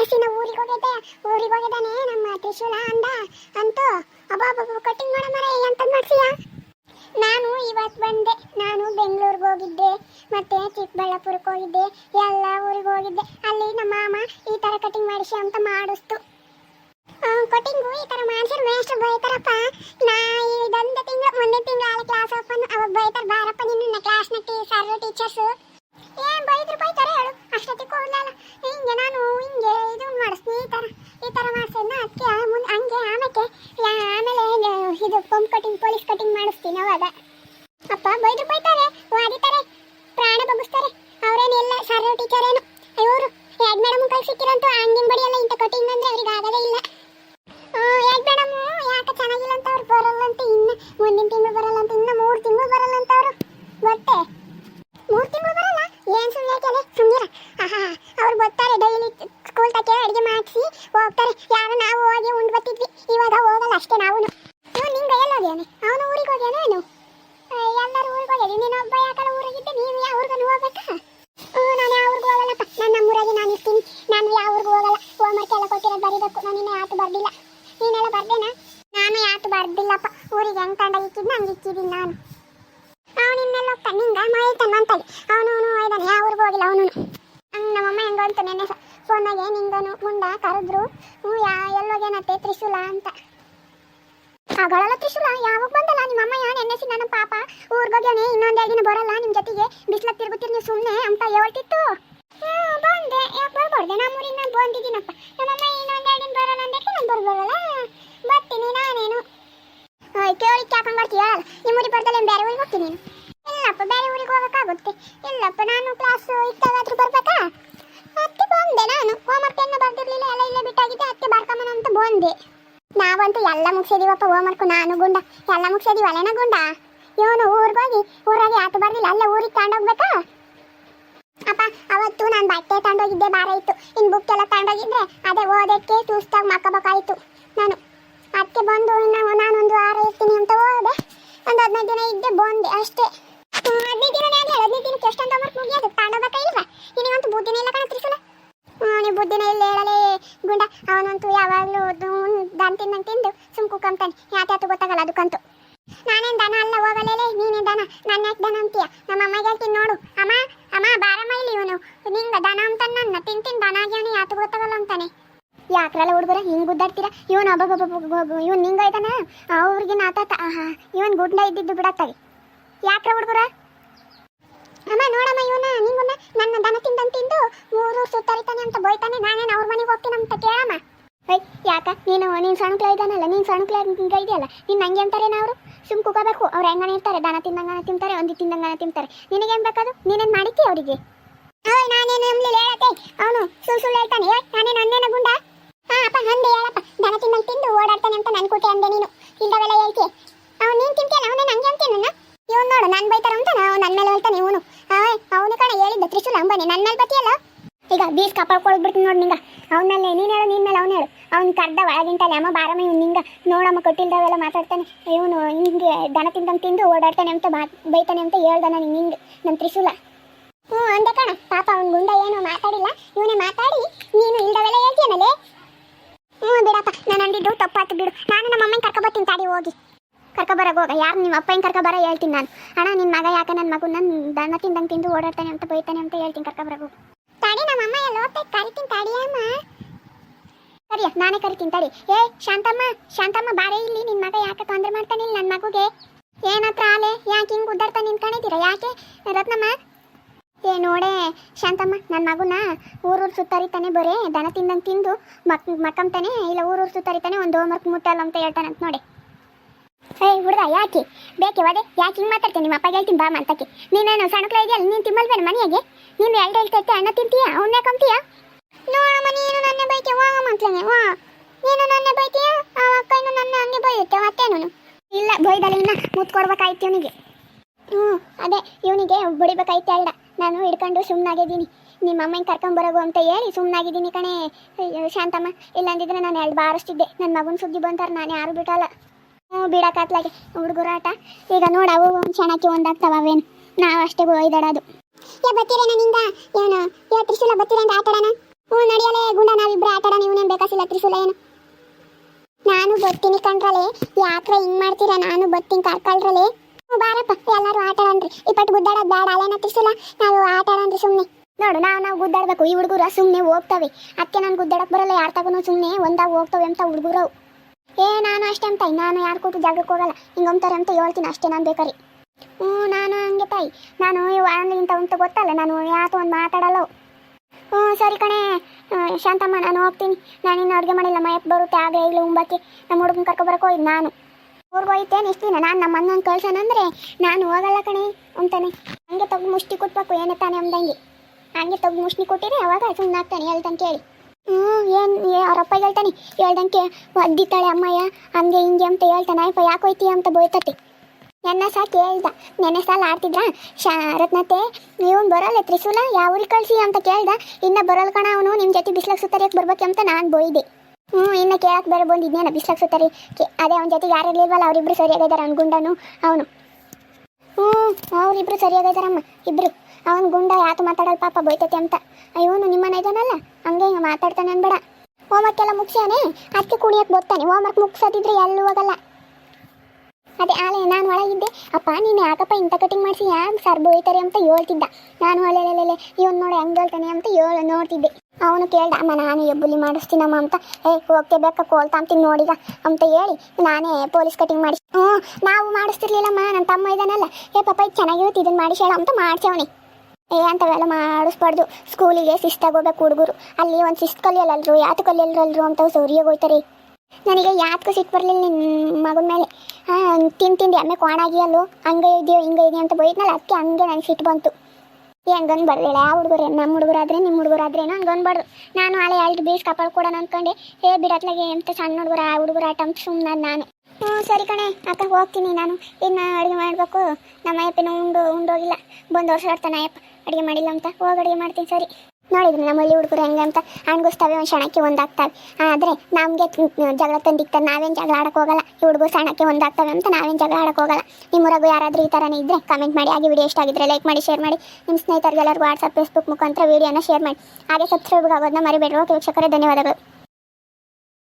ಮೆಸ್ಸಿನ ಊರಿಗೆ ಹೋಗಿದ್ದೆ. ಊರಿಗೆ ಹೋಗಿದ್ದಾನೆ ನಮ್ಮ ತ್ರಿಶೂಲ ಅಂದ. ಅಂತೂ, ಅಬ್ಬಾ ಕಟಿಂಗ್ ಮಾಡೋ ಮರ ಅಂತ ಮಾಡ್ಸಿಯ ನಾನು ಇವತ್ತು ಬಂದೆ. ನಾನು ಬೆಂಗಳೂರಿಗೆ ಹೋಗಿದ್ದೆ. ಮತ್ತೆ ಚಿಕ್ಕಬಳ್ಳಾಪುರಕ್ಕೆ ಹೋಗಿದ್ದೆ. ಎಲ್ಲ ಊರಿಗೆ ಹೋಗಿದ್ದೆ. ಅಲ್ಲಿ ನಮ್ಮ ಮಾಮ ಈ ಥರ ಕಟಿಂಗ್ ಮಾಡಿಸಿ ಅಂತ ಮಾಡಿಸ್ತು. ಕಟಿಂಗು ಈ ಥರ ಮಾಡಿಸಿದ್ರೆ ಮೇಷ್ಟ್ರು ಬೈತಾರಪ್ಪ. ನಾ ಇದೊಂದು ತಿಂಗಳು ಮುಂದಿನ ತಿಂಗಳು ಅಲ್ಲಿ ಕ್ಲಾಸ್ ಓಪನ್ ಅವಾಗ ಬೈತಾರೆ, ಬಾರಪ್ಪ ನಿನ್ನ ಕ್ಲಾಸ್ನ ಸರ್ ಟೀಚರ್ಸು ಏನ್ ಬೈದ್ರು ಬೈತಾರೆ? ಅಷ್ಟೊತ್ತಿಗೆ ಕೂಡಲಲ್ಲ, ಹಿಂಗೆ ನಾನು ಹಿಂಗೆ ಇದು ಮಾಡಿಸ್ತೀನಿ, ಈ ಥರ ಈ ಥರ ಮಾಡಿಸಿದ್ನ ಅದಕ್ಕೆ ಮುಂದೆ ಹಂಗೆ ಆಮೇಲೆ ಆಮೇಲೆ ಇದು- ಪಂಪ್ ಕಟಿಂಗ್, ಪೊಲೀಸ್ ಕಟಿಂಗ್ ಮಾಡಿಸ್ತೀನಿ ಅವಾಗ. ಅಪ್ಪ ಬೈದು ಬೈತಾರೆ, ವಾದಿತಾರೆ, ಪ್ರಾಣ ಬಗ್ಗಿಸ್ತಾರೆ. ಎಲ್ಲ ಸರ್ ಟೀಚರ್ ಏನು ಇವರು ಹೆಡ್ ಮೇಡಮ್ ಕೈ ಸಿಕ್ಕಿರಂತೂ ಹಂಗಿನ ಬಡಿಯಲ್ಲ ಇಂಥ ಕಟಿಂಗ್ ಅಂದರೆ ಅವ್ರಿಗೆ ಆಗೋದೇ ಇಲ್ಲ. ಹೆಡ್ ಮೇಡಮ್, ಯಾಕೆ ಚೆನ್ನಾಗಿಲ್ಲ ಅಂತ ಅವ್ರು ಬರಲ್ಲ ಅಂತ ಇನ್ನು, ಮುಂದಿನ ತಿಂಗಳು ಬರಲ್ಲ ಅಂತ ಇನ್ನು ಮೂರು ತಿಂಗಳು ಬರಲ್ಲ ಅಂತ ಅವರು ಗೊತ್ತೇ ಮೂರು ತಿಂಗಳು ಬರಲ್ಲ, ಏನ್ ಸುಮ್ಮನೆ ಅಡುಗೆ ಮಾಡಿಸಿ ಹೋಗ್ತಾರೆ. ಯಾರು ನಾವು ಹೋಗಿ ಉಂಡು ಬರ್ತಿದ್ವಿ ಇವಾಗ ಹೋಗಲ್ಲ ಅಷ್ಟೇ ನಾವು ಇವ್ನು ನಿಂಗೆ ಎಲ್ಲ ಹೋಗ್ಯಾನೆ ಅವನು ಊರಿಗೆ ಹೋಗ್ಯಾನ ಏನು ಎಲ್ಲರೂ ಊರಿಗೆ ಹೋಗ್ಯಾನೆ ನೀನು ಒಬ್ಬ ಯಾಕಡೆ ಊರಾಗಿದ್ದೆ ನೀನು ಯಾವ ಊರಿಗೂ ಹೋಗ್ಬೇಕಾ ಹ್ಞೂ ನಾನು ಯಾವ ಊರಿಗೂ ಹೋಗಲ್ಲಪ್ಪ ನಾನು ನಮ್ಮೂರಾಗೆ ನಾನು ಇರ್ತೀನಿ ನಾನು ಯಾವ ಊರಿಗೂ ಹೋಗಲ್ಲ ಹೋಮ್ವರ್ಕ್ ಎಲ್ಲ ಕೊಟ್ಟಿರೋದು ಬರೀಬೇಕು ನಾನು ಇನ್ನೂ ಯಾತು ಬರ್ದಿಲ್ಲ ನೀನೆಲ್ಲ ಬರ್ದೇನಾ ನಾನು ಯಾತು ಬರ್ದಿಲ್ಲಪ್ಪ ಊರಿಗೆ ಹೆಂಗೆ ತಂಡ ಇಕ್ಕಿದ್ನ ಹಂಗೆ ಇಕ್ಕಿದ್ದೀನಿ ನಾನು ಅವನು ಇನ್ನೆಲ್ಲ ಹೋಗ್ತಾನೆ ನಿಂಗ ಮೈತಾನ ಅಂತಾನೆ ಅವನು ಹೋಯ್ದಾನೆ ಯಾವ ಊರಿಗೆ ಹೋಗಿಲ್ಲ ಅವನು ನಮ್ಮಮ್ಮ ಹೆಂಗ ಅಂತ ನೆನ್ನೆ ಫೋನಾಗೆ ನಿಂಗನು ಮುಂಡ ಕರೆದ್ರು ಹ್ಞೂ ಯಾ ಎಲ್ಲೋಗೇನತ್ತೆ ತ್ರಿಶೂಲ ಅಂತ. ಆಗಳಲ್ಲ ತ್ರಿಶೂಲ? ಯಾವಾಗ ಬಂದಲ್ಲ? ನಿಮ್ಮ ಅಮ್ಮ ಯಾನ್ ಎನ್ನೆಸಿ ನನ್ನ ಪಾಪ. ಊರ್ಗೋಗ್ಯಾನೆ ಇನ್ನೊಂದೆರಡು ದಿನ ಬರಲ್ಲ ನಿಮ್ಮ ಜೊತೆಗೆ. ಬಿಸ್ಲಕ್ ತಿರುಗುತ್ತೀರಿ ನೀವು ಸುಮ್ಮನೆ ಅಂತ ಹೇಳ್ತಿತ್ತು. ಹ್ಞೂ ಬಂದೆ. ಯಾಕೆ ಬರ್ಬಾರ್ದೆ? ನಮ್ಮೂರಿಂದ ಬಂದಿದ್ದೀನಪ್ಪ. ನಮ್ಮಮ್ಮ ಇನ್ನೊಂದೆರಡು ದಿನ ಬರಲ್ಲ ಅಂದಕ್ಕೆ ನಾನು ಬರ್ಬರಲ್ಲ? ಬರ್ತೀನಿ ನಾನೇನು. ಕೇಳಿಕ್ಕೆ ಹಾಕೊಂಡ್ ಬರ್ತೀಯ ನಿಮ್ಮೂರಿಗೆ ಬರ್ದಲ್ಲ ಬೇರೆ ಊರಿಗೆ ಹೋಗ್ತೀನಿ ಇಲ್ಲಪ್ಪ, ಬೇರೆ ಊರಿಗೆ ಹೋಗೋಕ್ಕಾಗುತ್ತೆ. ಇಲ್ಲಪ್ಪ, ನಾನು ಕ್ಲಾಸ್ ಇಟ್ಟಾಗಾದ್ರೂ ಬರ್ಬೇಕಾ? ಅದಕ್ಕೆ ಬಂದೆ ನಾನು. ಹೋಮ್ವರ್ಕ್ ಏನು ಇಲ್ಲೇ ಬಿಟ್ಟಾಗಿದ್ದೆ ಅದಕ್ಕೆ ಬರ್ಕೊಂಬನ ಅಂತ ಬಂದೆ. ನಾವಂತೂ ಎಲ್ಲ ಮುಗಿಸಿದೀವಪ್ಪ ಹೋಮ್ವರ್ಕ್ ನಾನು ಗುಂಡ. ಎಲ್ಲ ಮುಗಿಸಿದೀವಲ್ಲೇನ ಗುಂಡ? ಇವನು ಊರಿಗೆ ಹೋಗಿ, ಊರಾಗೆ ಆತು ಬರಲಿಲ್ಲ, ಅಲ್ಲ ಊರಿಗೆ ತಗೊಂಡೋಗ್ಬೇಕಾ ಅಪ್ಪ, ಅವತ್ತು ನಾನು ಬಟ್ಟೆ ತಗೊಂಡೋಗಿದ್ದೆ ಬಾರ ಇತ್ತು. ಇನ್ನು ಬುಕ್ ಎಲ್ಲ ತಗೊಂಡೋಗಿದ್ರೆ ಅದೇ ಓದಕ್ಕೆ ಚೂಸ್ತಾಗ ಮಕ್ಕಬೇಕಾಯಿತು ನಾನು ಅದಕ್ಕೆ ಬಂದು ಇನ್ನು ನಾನೊಂದು ವಾರ ಇರ್ತೀನಿ ಅಂತ ಹೋದೆ. ಒಂದು ಹದಿನೈದು ದಿನ ಇದ್ದೆ, ಬಂದೆ ಅಷ್ಟೇ. ಹದಿನೈದು ದಿನ ಹೇಳಿ ಹದಿನೈದು ದಿನಕ್ಕೆ ಎಷ್ಟೊಂದು ಹೋಮ್ವರ್ಕ್ ಮುಗಿಯೋದು. ತಗೊಂಡೋಗ್ಬೇಕಾ ಇಲ್ವಾ? ನಿನಗಂತೂ ಬುದ್ಧಿನೇ ಇಲ್ಲ ಕಣ ತಿರ್ಸಲ ನೀವು ಬುದ್ಧಿನೇ ಇಲ್ಲ, ಹೇಳಲೇ ಗುಂಡ, ಅವನಂತೂ ಯಾವಾಗಲೂ ದಾನ್ ತಿಂದಂಗೆ ತಿಂದು ಸುಮ್ ಕುಕ್ಕಂತಾನೆ ಯಾತ್ಯಾತು ಯಾತು ಗೊತ್ತಾಗಲ್ಲ ಅದಕ್ಕಂತೂ. ನಾನೇನ್ ದನ ಅಲ್ಲ, ಹೋಗಲೇಲೆ ನೀನೇ ದನ? ನನ್ನ ಯಾಕೆ ದನ ಅಂತೀಯ? ನಮ್ಮ ಅಮ್ಮಗೆ ಹೇಳ್ತೀನಿ ನೋಡು. ಅಮ್ಮ ಅಮ್ಮ, ಬಾರಮ್ಮ ಇಲ್ಲಿ ಇವನು. ನಿಂಗ ದನ ಅಂತ ನನ್ನ ತಿನ್ ತಿನ್ ದನ ಆಗ್ಯಾವನು ಯಾತು ಗೊತ್ತಾಗಲ್ಲ ಅಂತಾನೆ. ಯಾಕ್ರಲ್ಲ ಹುಡುಗರ, ಹಿಂಗ್ ಗುದ್ದಾಡ್ತೀರ? ಇವನ್ ಒಬ್ಬೊಬ್ಬ ಇವನ್ ನಿಂಗ ಅವ್ರಿಗೆ ನಾತಾತ ಇವನ್ ಗುಡ್ಡ ಇದ್ದಿದ್ದು ಬಿಡತ್ತಾಗೆ ಯಾಕ್ರ ಹುಡುಗರ? ಅಮ್ಮ, ನೋಡಮ್ಮ ಇವನ ನಿಂಗುನ ನನ್ನ ದನ ತಿಂದಂತ ತಿಂದು ಮೂರು ಸುತ್ತರಿತಾನೆ ಅಂತ ಬೋಯ್ತಾನೆ ನಾನೇನು ಅವ್ರ ಮನೆಗೆ ಹೋಗ್ತೀನಿ ಅಂತ ಕೇಳಮ್ಮ. ಐ ಯಾಕ? ನೀನು ನೀನು ಸಣ್ಣ ಇದ್ದಾನಲ್ಲ, ನೀನು ಸಣ್ಣ ಇದೆಯಲ್ಲ, ನೀನು ಹಂಗೆ ಅಂತಾರೇನ ಅವರು? ಸುಮ್ ಕುಕೋಬೇಕು ಅವ್ರು ಹೆಂಗನ ಇರ್ತಾರೆ? ದನ ತಿಂದಂಗನ ತಿಂತಾರೆ ಒಂದು ತಿಂದಂಗನ ತಿಂತಾರೆ. ನಿನಗೇನು ಬೇಕದು ನೀನೇನು ಮಾಡಿದ್ದಿ ಅವರಿಗೆ? ಓಯ್, ನಾನೇನು ಅಂಬ್ಲಿಲ್ಲ ಹೇಳತ್ತೆ? ಅವನು ಸುಳ್ಳು ಸುಳ್ಳು ಹೇಳ್ತಾನೆ. ಹೇ ನಾನೇನು ಅಂದೇನ ಗುಂಡ? ಹಾ, ಅಪ್ಪ ಅಂದೆ ಹೇಳಪ್ಪ. ದನ ತಿಂದಂಗೆ ತಿಂದು ಓಡಾಡ್ತಾನೆ ಅಂತ ನನ್ ಕೂತೆ ಅಂದೆ ನೀನು. ಇಲ್ದವೆಲ್ಲ ಹೇಳ್ತಿ ಅವ್ನು ನೀನು ತಿಂತೀಯಲ್ಲ ಅವನೇ ನಂಗೆ ಅಂತೀನ ಇವನು ನೋಡು, ನಾನು ಬೈತಾರ ಅಂತ ನಾವು ನನ್ನ ಮೇಲೆ ಹೇಳ್ತಾನೆ ಇವನು. ಅವನು ಕಣ ಹೇಳಿದ್ದ ತ್ರಿಶೂಲ, ಅಂಬನೆ ನನ್ನ ಮೇಲೆ ಬತ್ತಿಯಲ್ಲ? ಈಗ ಬೀಸ್ ಕಾಪಾಡ್ಕೊಳ್ಬಿಡ್ತೀನಿ ನೋಡಿ ನಿಂಗ. ಅವನ ಮೇಲೆ, ನೀನು ಹೇಳು ನಿನ್ನ ಮೇಲೆ ಅವನು ಹೇಳು. ಅವ್ನು ಕರ್ದ ಒಳಗಿಂತಾನೆ ಅಮ್ಮ ಬಾರಮ್ಮ ಇವ್ನು ನಿಂಗ. ನೋಡಮ್ಮ, ಕೊಟ್ಟಿಲ್ದವೆಲ್ಲ ಮಾತಾಡ್ತಾನೆ. ಇವನು ಹಿಂಗೆ ದನ ತಿಂದಂಗೆ ತಿಂದು ಓಡಾಡ್ತಾನೆ ಅಂತ ಬಾ ಬೈತಾನೆ ಅಂತ ಹೇಳ್ದ ನನಗೆ ನಿಂಗೆ ನಮ್ಮ ತ್ರಿಶೂಲ. ಹ್ಞೂ, ಅಂದೆ ಕಣ, ಪಾಪ ಅವ್ನ ಗುಂಡ ಏನು ಮಾತಾಡಿಲ್ಲ. ಇವನೇ ಮಾತಾಡಿ, ನೀನು ಇಲ್ದವೆಲ್ಲ ಹೇಳ್ತೀಯನಲ್ಲೇ? ಹ್ಞೂ, ಬಿಡಪ್ಪ, ನಾನು ಅಂದಿದ್ದು ತಪ್ಪಾತು ಬಿಡು. ನಾನು ನಮ್ಮ ಅಮ್ಮನ ಕರ್ಕೊಬತ್ತೀನಿ ತಾಡಿ ಹೋಗಿ. ಕರ್ಕೊಬರಗ ಹೋಗ. ಯಾರು ನಿಮ್ಮ ಅಪ್ಪನ ಕರ್ಕೊಬರ ಹೇಳ್ತೀನಿ ನಾನು. ಅಣ್ಣ ನಿನ್ನ ಮಗ ಯಾಕೆ ನನ್ನ ಮಗು ನನ್ನ ದನ ತಿಂದಂಗೆ ತಿಂದು ಓಡಾಡ್ತಾನೆ ಅಂತ ಬೈತಾನೆ ಅಂತ ಹೇಳ್ತೀನಿ ಕರ್ಕೊಬರಗ ಹೋಗು. ತಾಡಿ, ನಮ್ಮ ಅಮ್ಮ ಎಲ್ಲ ಹೋಗ್ಬೇಕು ಕರಿತೀನಿ ಅಮ್ಮ. ಸರಿಯ ನಾನೇ ಕರಿತೀನಿ ತಡಿ. ಏ, ಶಾಂತಮ್ಮ ಶಾಂತಮ್ಮ, ಬಾರೇ ಇಲ್ಲಿ. ನಿನ್ನ ಮಗ ಯಾಕೆ ತೊಂದರೆ ಮಾಡ್ತಾನಿಲ್ಲ ನನ್ನ ಮಗುಗೆ? ಏನತ್ರ ಆಲೆ? ಯಾಕೆ ಹಿಂಗೆ ಉದ್ದಾಡ್ತಾ ನಿಂತ್ಕೊಂಡಿದ್ದೀರಾ ಯಾಕೆ? ರತ್ನಮ್ಮ? ಏ, ನೋಡೆ, ಶಾಂತಮ್ಮ ನನ್ನ ಮಗುನ ಊರೂರು ಸುತ್ತರಿತಾನೆ ಬರೇ. ದನ ತಿಂದಂಗೆ ತಿಂದು ಮಕ್ ಮಕ್ಕಂತಾನೆ ಇಲ್ಲ, ಊರೂರು ಸುತ್ತರಿತಾನೆ, ಒಂದು ಹೋಮ್ವರ್ಕ್ ಮುಟ್ಟಲ್ಲ ಅಂತ ಹೇಳ್ತಾನಂತ ನೋಡಿ. ಏ, ಹುಡುಗ, ಯಾಕೆ? ಬೇಕೆ ಅದೇ ಯಾಕೆ ಹಿಂಗೆ ಮಾತಾಡ್ತೀನಿ ನಿಮ್ಮ ಅಪ್ಪ ಹೇಳ್ತೀನಿ, ಬಾ ಮಂತಕ್ಕೆ ನೀನೇನು ಸಣ್ಣಕ್ಲ ಇದೆಯಲ್ಲ, ನೀನು ತಿಮ್ಮಲ್ವೇನು ಮನೆಯಾಗೆ ನೀನು ಎರಡು ಹೇಳ್ತೈತೆ ಅಣ್ಣ ತಿಂತೀಯ, ಅವನ್ನೇ ಕಂತೀಯ ನೋಡಮ್ಮ ನೀನು ನನ್ನ ಬೈತೀಯ ವಾ ಮಂತ್ಲನೆ ವಾ ನೀನು ನನ್ನ ಬೈತೀಯ, ಆ ಅಕ್ಕ ಇನ್ನು ನನ್ನ ಹಂಗೆ ಬೈಯುತ್ತೆ ನಾನು ಇಲ್ಲ ಬೈದಲ್ಲ ಇನ್ನ ಮುತ್ತು ಕೊಡ್ಬೇಕಾಯ್ತು ಇವನಿಗೆ. ಹ್ಞೂ, ಅದೇ, ಇವನಿಗೆ ಬಡಿಬೇಕಾಯ್ತು ಅಲ್ಲ ನಾನು ಹಿಡ್ಕೊಂಡು ಸುಮ್ಮನಾಗಿದ್ದೀನಿ ನಿಮ್ಮ ಅಮ್ಮನ ಕರ್ಕೊಂಬರೋಗು ಅಂತ ಹೇಳಿ ಸುಮ್ಮನಾಗಿದ್ದೀನಿ ಕಣೆ. ಶಾಂತಮ್ಮ, ಇಲ್ಲಾಂದಿದ್ರೆ ನಾನು ಎರಡು ಬಾರಿಸ್ತಿದ್ದೆ. ನನ್ನ ಮಗನ ಸುದ್ದಿ ಬಂತಾರೆ ನಾನು ಯಾರು ಬಿಟ್ಟಲ್ಲ ಹ್ಞೂ ಬಿಡಕ್ಕಾತ್ಲಾಗೆ ಹುಡುಗರಾಟ ಈಗ ನೋಡ, ಅವು ಒಂದು ಕ್ಷಣಕ್ಕೆ ಒಂದಾಗ್ತಾವೇನು ನಾವು ಅಷ್ಟೇ ಒಯ್ದಾಡೋದು ಏ ಬತ್ತೀರೇನ ನಿಂಗ? ಏನು? ಏ, ತ್ರಿಶೂಲ ಬತ್ತೀರ ಅಂತ ಆಟಾಡೋಣ? ಹ್ಞೂ, ನಡಿಯಲೇ, ಗುಂಡ, ನಾವಿಬ್ರು ತ್ರಿಶೂಲ ಏನು? ನಾನು ಬರ್ತೀನಿ ಕಣ್ರಲೆ ಯಾಕ್ರೆ ಹಿಂಗ್ ಮಾಡ್ತೀರಾ? ನಾನು ಬರ್ತೀನಿ ಕರ್ಕಳ್ರಲೆ ಹ್ಞೂ, ಬಾರಪ್ಪ. ಎಲ್ಲರೂ ಆಟಾಡನ್ರಿ ಇಪ್ಪಟ್ಟು ಗುದ್ದಾಡೋದು ಬೇಡ ಅಲ್ಲೇನ ತ್ರಿಶೂಲ? ನಾವು ಆಟಾಡನ್ರಿ ಸುಮ್ಮನೆ ನೋಡು, ನಾವು ನಾವು ಗುದ್ದಾಡ್ಬೇಕು. ಈ ಹುಡುಗರು ಸುಮ್ಮನೆ ಹೋಗ್ತಾವೆ. ಅದಕ್ಕೆ ನಾನು ಗುದ್ದಾಡಕ್ ಬರಲ್ಲ. ಯಾರ ತಗೊಂಡು ಸುಮ್ಮನೆ ಒಂದಾಗ ಹೋಗ್ತವೆ ಅಂತ ಹುಡುಗರು. ಏ, ನಾನು ಅಷ್ಟೇ ಅಂತ. ನಾನು ಯಾರು ಕೊಟ್ಟು ಜಾಗಕ್ಕೆ ಹೋಗಲ್ಲ. ಹಿಂಗಂತಾರೆ ಅಂತ ಹೇಳ್ತೀನಿ. ಅಷ್ಟೇ ನಾನು ಬೇಕಾರಿ. ಹ್ಞೂ, ನಾನು ಹಂಗೆ ತಾಯಿ. ನಾನು ಇಂಥ ಅಂತ ಗೊತ್ತಲ್ಲ? ನಾನು ಯಾತು ಒಂದು ಮಾತಾಡಲ್ಲ. ಹ್ಞೂ, ಸರಿ ಕಣೆ. ಶಾಂತಮ್ಮ, ನಾನು ಹೋಗ್ತೀನಿ. ನಾನು ಇನ್ನು ಅಡುಗೆ ಮಾಡಿಲ್ಲ. ಮಯಕ್ಕೆ ಬರುತ್ತೆ. ಆಗ ಈಗಲೇ ಉಂಬಕ್ಕೆ ನಮ್ಮ ಹುಡುಗನ ಕರ್ಕೊಬರಕ್ಕೆ ಹೋಯ್ತು ನಾನು. ಊರಿಗೆ ಹೋಯ್ತೇನೆ ಇಷ್ಟು ನಾನು ನಮ್ಮ ಅಣ್ಣನ ಕಳ್ಸನಂದ್ರೆ ನಾನು ಹೋಗಲ್ಲ ಕಣೆ ಅಂತಾನೆ. ಹಂಗೆ ತಗ್ಗು ಮುಷ್ಟಿ ಕೊಟ್ಬೇಕು. ಏನೇ ತಾನೆ ಅಂದಂಗೆ. ಹಂಗೆ ತಗ್ಗು ಮುಷ್ಟಿ ಕೊಟ್ಟಿರಿ ಅವಾಗ ಸುಮ್ಮನೆ ಆಗ್ತಾನೆ ಹೇಳ್ತಾನೆ ಕೇಳಿ. ಹ್ಞೂ ಏನು ಅವ್ರಪ್ಪ ಹೇಳ್ತಾನೆ. ಹೇಳ್ದಂಗೆ ಒದ್ದಿತ್ತಾಳೆ ಅಮ್ಮಯ್ಯ. ಹಂಗೆ ಹಿಂಗೆ ಅಂತ ಹೇಳ್ತಾನೆ. ಅಯ್ಯಪ್ಪ ಯಾಕೆ ಹೋಯ್ತೀಯ ಅಂತ ಬೋಯ್ತತಿ. ನನ್ನ ಸಹ ಕೇಳ್ದ. ನೆನ್ನೆ ಸಾಲ ಆಡ್ತಿದ್ರ? ಶಾ, ರತ್ನತೆ ನೀವು ಬರಲ್ಲ ತ್ರಿಶೂಲ, ಯಾವ ಊರಿಗೆ ಕಳ್ಸಿ ಅಂತ ಕೇಳ್ದ. ಇನ್ನ ಬರಲ್ಲ ಕಣ ಅವನು ನಿಮ್ಮ ಜೊತೆ ಬಿಸ್ಲಾಗ ಸುತ್ತರಿಯಕ್ಕೆ ಬರ್ಬೇಕು ಅಂತ ನಾನು ಬೋಯ್ದೆ. ಹ್ಞೂ ಇನ್ನು ಕೇಳಕ್ಕೆ ಬೇರೆ ಬಂದಿದ್ನೇನ ಬಿಸ್ಲಾಗ ಸುತ್ತರಿ ಅದೇ ಅವನ ಜೊತೆ ಯಾರು ಅವರಿಬ್ಬರು ಅವರಿಬ್ರು ಸರಿಯಾಗಿದ್ದಾರೆ ಅನ್ಗುಂಡನು ಅವನು. ಹ್ಞೂ, ಅವರಿಬ್ರು ಸರಿಯಾಗಿದ್ದಾರಮ್ಮ ಇಬ್ರು. ಅವನ ಗುಂಡ ಯಾತು ಮಾತಾಡಲ್ಲ ಪಾಪ ಬೈತೈತೆ ಅಂತ. ಇವನು ನಿಮ್ಮನ್ನ ಇದಾನಲ್ಲ? ಹಂಗೆ ಹಿಂಗೆ ಮಾತಾಡ್ತಾನೆ ಅನ್ಬೇಡ. ಹೋಮ್ವರ್ಕ್ ಎಲ್ಲ ಮುಗಿಸ್ಯಾನೆ? ಅದಕ್ಕೆ ಕುಣಿಯಕ್ಕೆ ಬರ್ತಾನೆ. ಹೋಮ್ವರ್ಕ್ ಮುಗಿಸೋದಿದ್ರೆ ಎಲ್ಲೂ ಹೋಗಲ್ಲ. ಅದೇ, ಆಲೆ, ನಾನು ಒಳಗಿದ್ದೆ. ಅಪ್ಪ, ನೀನು ಯಾಕಪ್ಪ ಇಂಥ ಕಟಿಂಗ್ ಮಾಡಿಸಿ ಯಾಕೆ ಸರ್ ಬೋಯ್ತಾರೆ ಅಂತ ಹೇಳ್ತಿದ್ದ. ನಾನು ಅಲ್ಲೆಲ್ಲೆಲ್ಲೆ, ಇವನು ನೋಡಿ ಹೆಂಗೆ ಹೇಳ್ತಾನೆ ಅಂತ ಹೇಳ ನೋಡ್ತಿದ್ದೆ. ಅವನು ಕೇಳ್ದ, ಅಮ್ಮ, ನಾನು ಎಬ್ಬುಲಿ ಮಾಡಿಸ್ತೀನಮ್ಮ ಅಂತ. ಏ ಓಕೆ ಬೇಕಾ, ಕೋಲ್ತಾಂತೀನಿ ನೋಡಿದ ಅಂತ ಹೇಳಿ ನಾನೇ ಪೊಲೀಸ್ ಕಟಿಂಗ್ ಮಾಡಿಸಿ ಹ್ಞೂ, ನಾವು ಮಾಡಿಸ್ತಿರ್ಲಿಲ್ಲಮ್ಮ ನನ್ನ ತಮ್ಮ ಇದ್ದಾನಲ್ಲ ಏ, ಪಾಪ ಚೆನ್ನಾಗಿರುತ್ತೆ ಇದನ್ನು ಮಾಡಿಸೇಳ ಅಂತ ಮಾಡ್ಸೇವನಿ ಏ ಅಂತವೆಲ್ಲ ಮಾಡಿಸ್ಬಾರ್ದು. ಸ್ಕೂಲಿಗೆ ಶಿಸ್ತಾಗಿ ಹೋಗಬೇಕು ಹುಡುಗರು. ಅಲ್ಲಿ ಒಂದು ಶಿಸ್ತು ಕಲಿಯಲ್ಲಲ್ರು, ಯಾತು ಕಲಿಯಲ್ರಲ್ರು ಅಂತ ಸೌರಿಯಾಗಿ ಹೋಯ್ತಾರೆ. ನನಗೆ ಯಾತ್ಗೂ ಸಿಟ್ಟು ಬರಲಿಲ್ಲ ನಿನ್ನ ಮಗನ ಮೇಲೆ. ಹಾಂ ತಿನ್ ತಿಂದು ಎಮ್ಮೆ ಕೋಣಾಗಿ ಅಲ್ಲೋ ಹಂಗೆ ಇದೆಯೋ, ಹಿಂಗೆ ಇದೆಯೋ ಅಂತ ಬೈದ್ನಲ್ಲ. ಅದಕ್ಕೆ ಹಂಗೆ ನನಗೆ ಸಿಟ್ಟು ಬಂತು. ಹಂಗನ್ ಬರ್ಲಿಲ್ಲ ಯಾವ ಹುಡುಗರು ನಮ್ಮ ಹುಡುಗರಾದ್ರೆ ನಿಮ್ಮ ಹುಡುಗರಾದ್ರೇನು ಹಂಗನ್ಬಾರ್ದು ನಾನು ಆಳೆ ಬೀಸ್ ಕಪಾಳು ಕೊಡೋಣ ಅಂದ್ಕೊಂಡೆ ಏ ಬಿಡತ್ಲಾಗೆ ಎಂತ ಸಣ್ಣ ಹುಡುಗರ, ಆ ಹುಡುಗರ ಆಟ ಅಂತ ಸುಮ್ಮನೆ ನಾನು. ಹ್ಞೂ, ಸರಿ ಕಣೆ. ಅಕ್ಕ, ಹೋಗ್ತೀನಿ ನಾನು. ಇನ್ನು ಅಡುಗೆ ಮಾಡಬೇಕು. ನಮ್ಮ ಅಯ್ಯಪ್ಪನ ಉಂಡು, ಉಂಡೋಗಿಲ್ಲ. ಬಂದು ವರ್ಷ ಆಡ್ತಾನೆ ಅಯ್ಯಪ್ಪ. ಅಡುಗೆ ಮಾಡಿಲ್ಲ ಅಂತ. ಹೋಗಿ ಅಡುಗೆ ಮಾಡ್ತೀನಿ, ಸರಿ. ನೋಡಿದ್ರಿ ನಮ್ಮಲ್ಲಿ ಹುಡುಗರು ಹೆಂಗೆ ಅಂತ ಅಣ್ಗಿಸ್ತವೆ ಒಂದು ಕ್ಷಣಕ್ಕೆ ಒಂದಾಗ್ತವೆ. ಆದರೆ ನಮಗೆ ಜಗಳ ತಂದಿಕ್ತಾರೆ. ನಾವೇನು ಜಗಳ ಆಡಕ್ಕೆ ಹೋಗಲ್ಲ. ಈ ಹುಡುಗರು ಸಣ್ಣಕ್ಕೆ ಒಂದಾಗ್ತವೆ ಅಂತ ನಾವೇನು ಜಗಳ ಆಡಕ್ಕೆ ಹೋಗಲ್ಲ. ನಿಮ್ಮ ನಿಮ್ಮೂರಾಗೂ ಯಾರಾದರೂ ಈ ಥರನೇ ಇದ್ದರೆ ಕಮೆಂಟ್ ಮಾಡಿ. ಹಾಗೆ ವಿಡಿಯೋ ಇಷ್ಟ ಆಗಿದ್ರೆ ಲೈಕ್ ಮಾಡಿ ಶೇರ್ ಮಾಡಿ. ನಿಮ್ಮ ಸ್ನೇಹಿತರಿಗೆಲ್ಲರಿಗೂ ವಾಟ್ಸಪ್ ಫೇಸ್ಬುಕ್ ಮುಖಾಂತರ ವಿಡಿಯೋನ ಶೇರ್ ಮಾಡಿ. ಹಾಗೆ ಸಬ್ಸ್ಕ್ರೈಬ್ ಆಗೋದನ್ನ ಮರಿಬೇಡಿ ಓಕೆ ವೀಕ್ಷಕರೇ, ಧನ್ಯವಾದಗಳು.